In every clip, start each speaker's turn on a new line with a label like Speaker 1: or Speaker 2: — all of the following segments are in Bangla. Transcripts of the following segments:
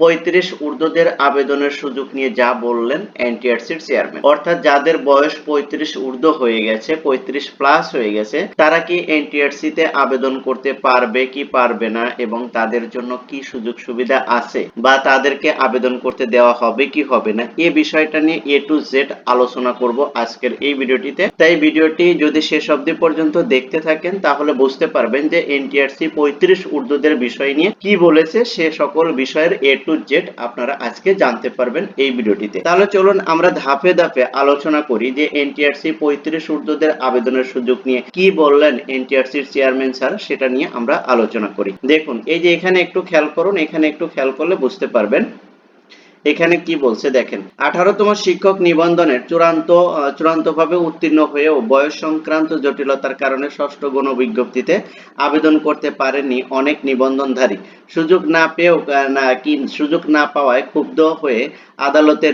Speaker 1: পঁয়ত্রিশ ঊর্ধ্বদের আবেদনের সুযোগ নিয়ে যা বললেন এনটিআরসির চেয়ারম্যান। অর্থাৎ যাদের বয়স পঁয়ত্রিশ ঊর্ধ্ব হয়ে গেছে, পঁয়ত্রিশ প্লাস হয়ে গেছে, তারা কি এনটিআরসি তে আবেদন করতে পারবে কি পারবে না এবং তাদের জন্য কি সুযোগ সুবিধা আছে বা তাদেরকে আবেদন করতে দেওয়া হবে কি হবে না এই বিষয়টা নিয়ে এ টু জেড আলোচনা করব আজকের এই ভিডিওটিতে। তাই ভিডিওটি যদি শেষ অবধি পর্যন্ত দেখতে থাকেন, তাহলে বুঝতে পারবেন যে এনটিআরসি পঁয়ত্রিশ ঊর্ধ্বদের বিষয় নিয়ে কি বলেছে সে সকল বিষয়ের এ টু জেড আপনারা আজকে জানতে পারবেন এই ভিডিওটিতে। তাহলে চলুন আমরা ধাপে ধাপে আলোচনা করি যে এনটিআরসি পঁয়ত্রিশ সূর্যদের আবেদনের সুযোগ নিয়ে কি বললেন এনটিআরসির চেয়ারম্যান স্যার, সেটা নিয়ে আমরা আলোচনা করি। দেখুন, এই যে এখানে একটু খেয়াল করুন, এখানে একটু খেয়াল করলে বুঝতে পারবেন এখানে কি বলছে দেখেন, আঠারোতম শিক্ষক নিবন্ধনের চূড়ান্ত চূড়ান্ত ভাবে উত্তীর্ণ হয়েও বয়স সংক্রান্ত জটিলতার কারণে ষষ্ঠ গণ বিজ্ঞপ্তিতে আবেদন করতে পারেননি অনেক নিবন্ধনধারী। সুযোগ না পেয়েও না, কি, সুযোগ না পাওয়ায় ক্ষুব্ধ হয়ে আদালতে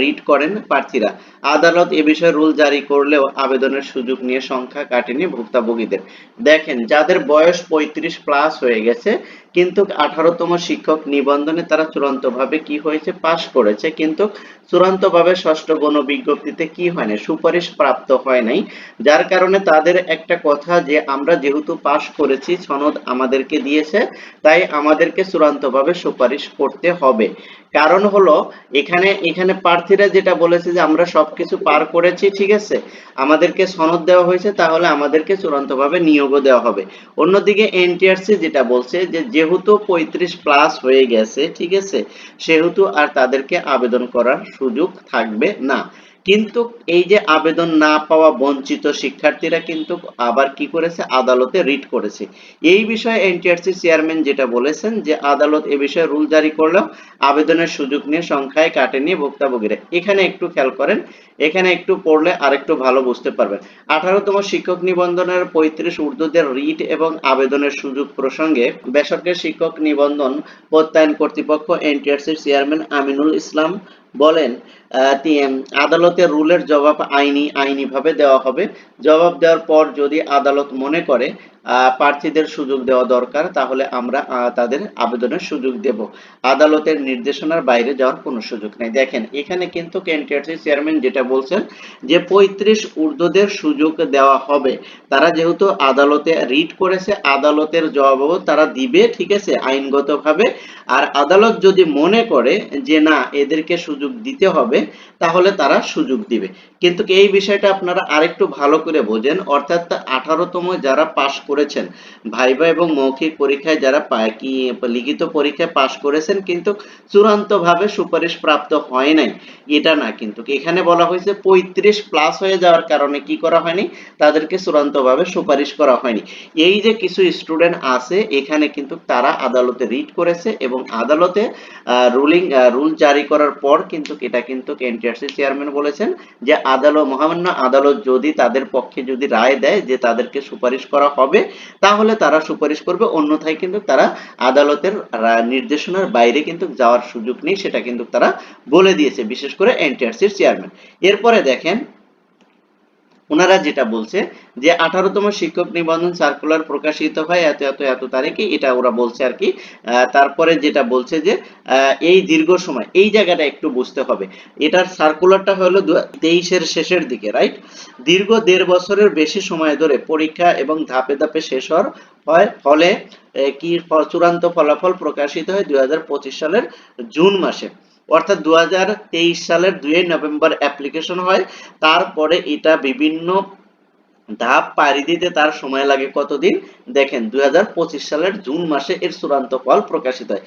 Speaker 1: রিট করেন প্রার্থীরা। আদালত এ বিষয়ে রুল জারি করলেও আবেদনের সুযোগ নিয়ে সংখ্যা কাটেনি ভুক্তভোগীদের। দেখেন, যাদের বয়স পঁয়ত্রিশ প্লাস হয়ে গেছে কিন্তু আঠারোতম শিক্ষক নিবন্ধনে তারা চূড়ান্তভাবে কি হয়েছে? পাশ করেছে। কিন্তু চূড়ান্তভাবে ষষ্ঠ গণ বিজ্ঞপ্তিতে কি হয়নি? সুপারিশ প্রাপ্ত হয় নাই। যার কারণে তাদের একটা কথা যে, আমরা যেহেতু পাশ করেছি, সনদ আমাদেরকে দিয়েছে, তাই আমাদেরকে চূড়ান্তভাবে সুপারিশ করতে হবে। কারণ হলো, এখানে এখানে প্রার্থীরা যেটা বলেছে যে, আমরা সবকিছু পার করেছি, ঠিক আছে? আমাদেরকে সনদ দেওয়া হয়েছে, তাহলে আমাদেরকে চূড়ান্তভাবে নিয়োগও দেওয়া হবে। অন্যদিকে এনটিআরসি যেটা বলছে যে, যেহেতু পঁয়ত্রিশ প্লাস হয়ে গেছে, ঠিক আছে? সেহেতু আর তাদেরকে আবেদন করার সুযোগ থাকবে না। কিন্তু এই যে আবেদন না পাওয়া বঞ্চিত শিক্ষার্থীরা কিন্তু আবার কি করেছে? আদালতে রিট করেছে। এই বিষয়ে এনটিআরসি চেয়ারম্যান যেটা বলেছেন যে, আদালত এ বিষয়ে রুল জারি করলেও আবেদনের সুযোগ নিয়ে সংখ্যায় কাটেনি ভুক্তভোগীরা। এখানে একটু খেয়াল করেন, এখানে একটু পড়লে আরেকটু ভালো বুঝতে পারবেন। আঠারোতম শিক্ষক নিবন্ধনের পঁয়ত্রিশ ঊর্ধ্বদের রিট এবং আবেদনের সুযোগ প্রসঙ্গে বেসরকারি শিক্ষক নিবন্ধন প্রত্যয়ন কর্তৃপক্ষ এনটিআরসির চেয়ারম্যান আমিনুল ইসলাম বলেন আদালতের রুলের জবাব আইনি, আইনিভাবে দেওয়া হবে। জবাব দেওয়ার পর যদি আদালত মনে করে প্রার্থীদের সুযোগ দেওয়া দরকার, তাহলে আমরা তাদের আবেদনের সুযোগ দেব। আদালতের নির্দেশনার বাইরে যাওয়ার কোনো সুযোগ নেই। দেখেন, এখানে কিন্তু কেন্টিআরসি চেয়ারম্যান যেটা বলছেন যে পঁয়ত্রিশ ঊর্ধ্বদের সুযোগ দেওয়া হবে। তারা যেহেতু আদালতে রিট করেছে, আদালতের জবাবও তারা দিবে, ঠিক আছে, আইনগতভাবে। আর আদালত যদি মনে করে যে না, এদেরকে সুযোগ দিতে হবে, তাহলে তারা সুযোগ দিবে। কিন্তু এই বিষয়টা আপনারা আরেকটু ভালো করে বোঝেন। অর্থাৎ আঠারোতম যারা পাশ করেছেন। ভাইবা এবং মৌখিক পরীক্ষায় যারা লিখিত পরীক্ষায় পাশ করেছেন কিন্তু চূড়ান্তভাবে সুপারিশ প্রাপ্ত হয় নাই, এটা না কিন্তু। এখানে বলা হয়েছে পঁয়ত্রিশ প্লাস হয়ে যাওয়ার কারণে কি করা হয়নি? তাদেরকে চূড়ান্তভাবে সুপারিশ করা হয়নি। এই যে কিছু স্টুডেন্ট আছে, এখানে কিন্তু তারা আদালতে রিট করেছে এবং আদালতে রুলিং রুল জারি করার পর কিন্তু এটা কিন্তু এনটিআরসি চেয়ারম্যান বলেছেন যে আদালত, মহামান্য আদালত যদি তাদের পক্ষে যদি রায় দেয় যে তাদেরকে সুপারিশ করা হবে তাহলে তারা সুপারিশ করবে। অন্যথায় কিন্তু তারা আদালতের নির্দেশনার বাইরে কিন্তু যাওয়ার সুযোগ নেই, সেটা কিন্তু তারা বলে দিয়েছে, বিশেষ করে এনটিআরসির চেয়ারম্যান এরপরে দেখেন ওনারা যেটা বলছে যে আঠারোতম শিক্ষক নিবন্ধন সার্কুলার প্রকাশিত হয় এত এত এত তারিখে, এটা ওরা বলছে আর কি। তারপরে যেটা বলছে যে এই দীর্ঘ সময়, এই জায়গাটা একটু বুঝতে হবে। এটার সার্কুলারটা হলো তেইশের শেষের দিকে রাইট দীর্ঘ দেড় বছরের বেশি সময় ধরে পরীক্ষা এবং ধাপে ধাপে শেষ হওয়ার হয়। ফলে কি চূড়ান্ত ফলাফল প্রকাশিত হয় দুই হাজার পঁচিশ সালের জুন মাসে। অর্থাৎ দু হাজার তেইশ সালের দুই নভেম্বর অ্যাপ্লিকেশন হয়। তারপরে এটা বিভিন্ন ধাপ পাড়ি দিতে তার সময় লাগে কতদিন? দেখেন দু হাজার পঁচিশ সালের জুন মাসে এর চূড়ান্ত ফল প্রকাশিত হয়।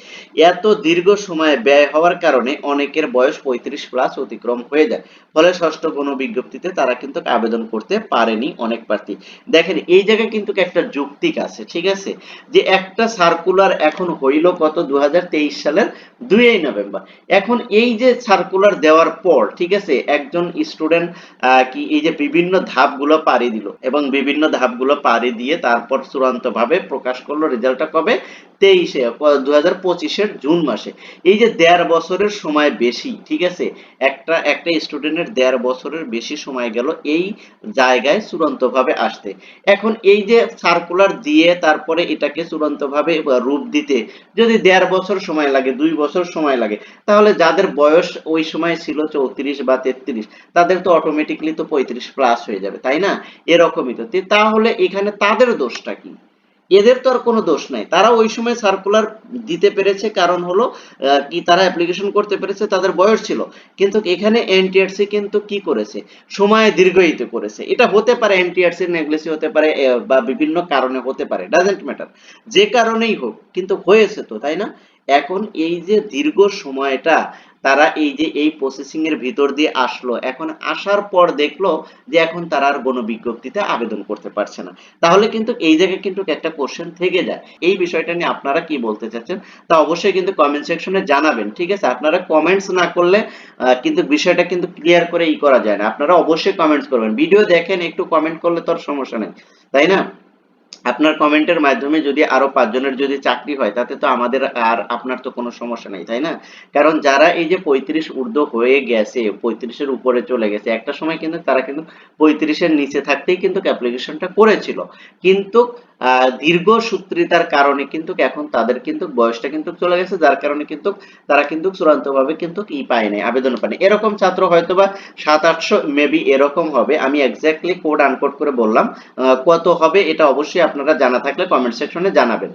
Speaker 1: এত দীর্ঘ সময় ব্যয় হওয়ার কারণে অনেকের বয়স পঁয়ত্রিশ প্লাস অতিক্রম হয়ে যায়। ফলে ষষ্ঠ গণ বিজ্ঞপ্তিতে তারা কিন্তু আবেদন করতে পারেনি অনেক প্রার্থী। দেখেন, এই জায়গায় কিন্তু একটা যুক্তিক আছে, ঠিক আছে? যে একটা সার্কুলার এখন হইল কত? দু হাজার তেইশ সালের দুই নভেম্বর। এখন এই যে সার্কুলার দেওয়ার পর, ঠিক আছে? একজন স্টুডেন্ট কি এই যে বিভিন্ন ধাপগুলো পাড়ি দিল এবং বিভিন্ন ধাপগুলো পাড়ি দিয়ে তারপর চূড়ান্তভাবে প্রকাশ করল রেজাল্টটা কবে? তেইশে দু হাজার পঁচিশের জুন মাসে। এই যে দেড় বছরের সময় বেশি, ঠিক আছে? একটা একটা স্টুডেন্টের দেড় বছরের বেশি সময় গেল এই জায়গায় চূড়ান্তভাবে আসতে। এখন এই যে সার্কুলার দিয়ে তারপরে এটাকে চূড়ান্তভাবে রূপ দিতে যদি দেড় বছর সময় লাগে, দুই বছর সময় লাগে, তাহলে যাদের বয়স ওই সময় ছিল চৌত্রিশ বা তেত্রিশ, তাদের তো অটোমেটিকলি তো পঁয়ত্রিশ প্লাস হয়ে যাবে, তাই না? এরকমই তো, তাহলে এখানে তাদের দোষটা কি? এদের তো আর কোনো দোষ নাই। তারা ওই সময় সার্কুলার দিতে পেরেছে, কারণ হলো কি তারা অ্যাপ্লিকেশন করতে পেরেছে, তাদের বয়স ছিল। কিন্তু এখানে এনটিআরসি কিন্তু কি করেছে? সময় দীর্ঘায়িত করেছে। এটা হতে পারে এনটিআরসি নেগলেসি হতে পারে বা বিভিন্ন কারণে হতে পারে ডাজেন্ট ম্যাটার যে কারণেই হোক, কিন্তু হয়েছে তো, তাই না? এখন এই যে দীর্ঘ সময়টা তারা এই যে, এই প্রসেসিং এর ভিতর দিয়ে আসলো। এখন আসার পর দেখল যে, এখন তারা আর গণবিজ্ঞপ্তিতে আবেদন করতে পারছে না। তাহলে কিন্তু এই জায়গায় কিন্তু একটা কোশ্চেন থেকে যায়। এই বিষয়টা নিয়ে আপনারা কি বলতে চাচ্ছেন? তা অবশ্যই কিন্তু কমেন্ট সেকশনে জানাবেন, ঠিক আছে? আপনারা কমেন্টস না করলে কিন্তু বিষয়টা কিন্তু ক্লিয়ার করে ই করা যায় না। আপনারা অবশ্যই কমেন্টস করবেন। ভিডিও দেখেন, একটু কমেন্ট করলে তো আর সমস্যা নেই, তাই না? আপনার কমেন্টের মাধ্যমে যদি আরও পাঁচজনের যদি চাকরি হয়, তাতে তো আমাদের আর আপনার তো কোনো সমস্যা নেই, তাই না? কারণ যারা এই যে পঁয়ত্রিশ ঊর্ধ্ব হয়ে গেছে, পঁয়ত্রিশের উপরে চলে গেছে, একটা সময় কিন্তু তারা কিন্তু পঁয়ত্রিশের নিচে থাকতেই কিন্তু অ্যাপ্লিকেশনটা করেছিল। কিন্তু দীর্ঘ সূত্রিতার কারণে কিন্তু এখন তাদের কিন্তু বয়সটা কিন্তু চলে গেছে, যার কারণে কিন্তু তারা কিন্তু চূড়ান্তভাবে কিন্তু ই পায় নাই, আবেদন পায়নি এরকম ছাত্র হয়তো বা সাত, আটশো মেবি এরকম হবে। আমি এক্স্যাক্টলি কোড আনকোড করে বললাম কত হবে এটা অবশ্যই আপনারা জানা থাকলে কমেন্ট সেকশনে জানাবেন।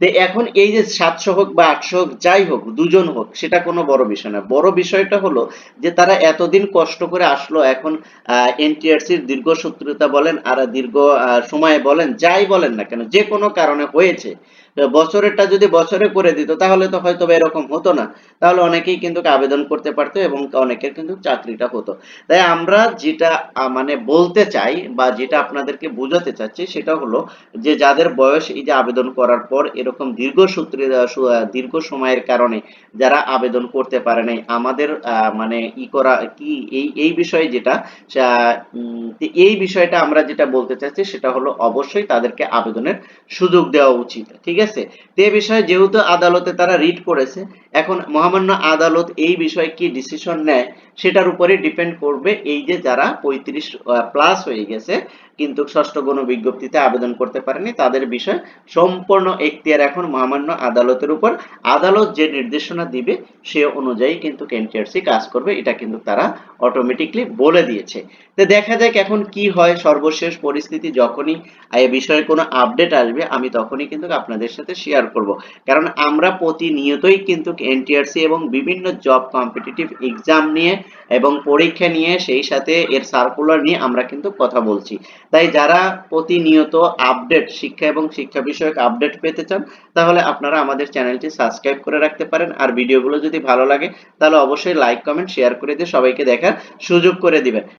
Speaker 1: তো এখন এই যে সাতশো হোক বা আটশো হোক, যাই হোক, দুজন হোক, সেটা কোনো বড় বিষয় না। বড় বিষয়টা হলো যে তারা এতদিন কষ্ট করে আসলো এখন এনটিআরসির দীর্ঘ সূত্রতা বলেন আর দীর্ঘ সময় বলেন, যাই বলেন না কেন? যে কোনো কারণে হয়েছে। বছরেরটা যদি বছরে করে দিত, তাহলে তো হয়তো এরকম হতো না। তাহলে অনেকেই কিন্তু আবেদন করতে পারতো এবং অনেকের কিন্তু চাকরিটা হতো। তাই আমরা যেটা মানে বলতে চাই বা যেটা আপনাদেরকে বোঝাতে চাচ্ছি, সেটা হলো যে যাদের বয়স এই যে আবেদন করার পর এরকম দীর্ঘ সূত্রে দীর্ঘ সময়ের কারণে যারা আবেদন করতে পারে নাই, আমাদের মানে ই করা, কি, এই এই বিষয়ে যেটা এই বিষয়টা আমরা যেটা বলতে চাচ্ছি, সেটা হলো অবশ্যই তাদেরকে আবেদনের সুযোগ দেওয়া উচিত। ঠিক আছে? তো যে বিষয়ে যেহেতু আদালতে তারা রিট করেছে এখন মহামান্য আদালত এই বিষয়ে কি ডিসিশন নেয়, সেটার উপরে ডিপেন্ড করবে এই যে যারা পঁয়ত্রিশ প্লাস হয়ে গেছে, কিন্তু ষষ্ঠ গণ বিজ্ঞপ্তিতে আবেদন করতে পারেনি, তাদের বিষয় সম্পূর্ণ এখতিয়ার এখন মহামান্য আদালতের উপর। আদালত যে নির্দেশনা দিবে সে অনুযায়ী কিন্তু এনটিআরসি কাজ করবে, এটা কিন্তু তারা অটোমেটিকলি বলে দিয়েছে। তো দেখা যাক এখন কি হয়, সর্বশেষ পরিস্থিতি যখনই, এ বিষয়ে কোনো আপডেট আসবে, আমি তখনই কিন্তু আপনাদের সাথে শেয়ার করব। কারণ আমরা প্রতিনিয়তই কিন্তু এনটিআরসি এবং বিভিন্ন জব কম্পিটিটিভ এক্সাম নিয়ে এবং পরীক্ষা নিয়ে সেই সাথে এর সার্কুলার নিয়ে আমরা কিন্তু কথা বলছি। তাই যারা প্রতিনিয়ত আপডেট শিক্ষা এবং শিক্ষা বিষয়ক আপডেট পেতে চান, তাহলে আপনারা আমাদের চ্যানেলটি সাবস্ক্রাইব করে রাখতে পারেন। আর ভিডিওগুলো যদি ভালো লাগে, তাহলে অবশ্যই লাইক কমেন্ট শেয়ার করে দিয়ে সবাইকে দেখার সুযোগ করে দিবেন।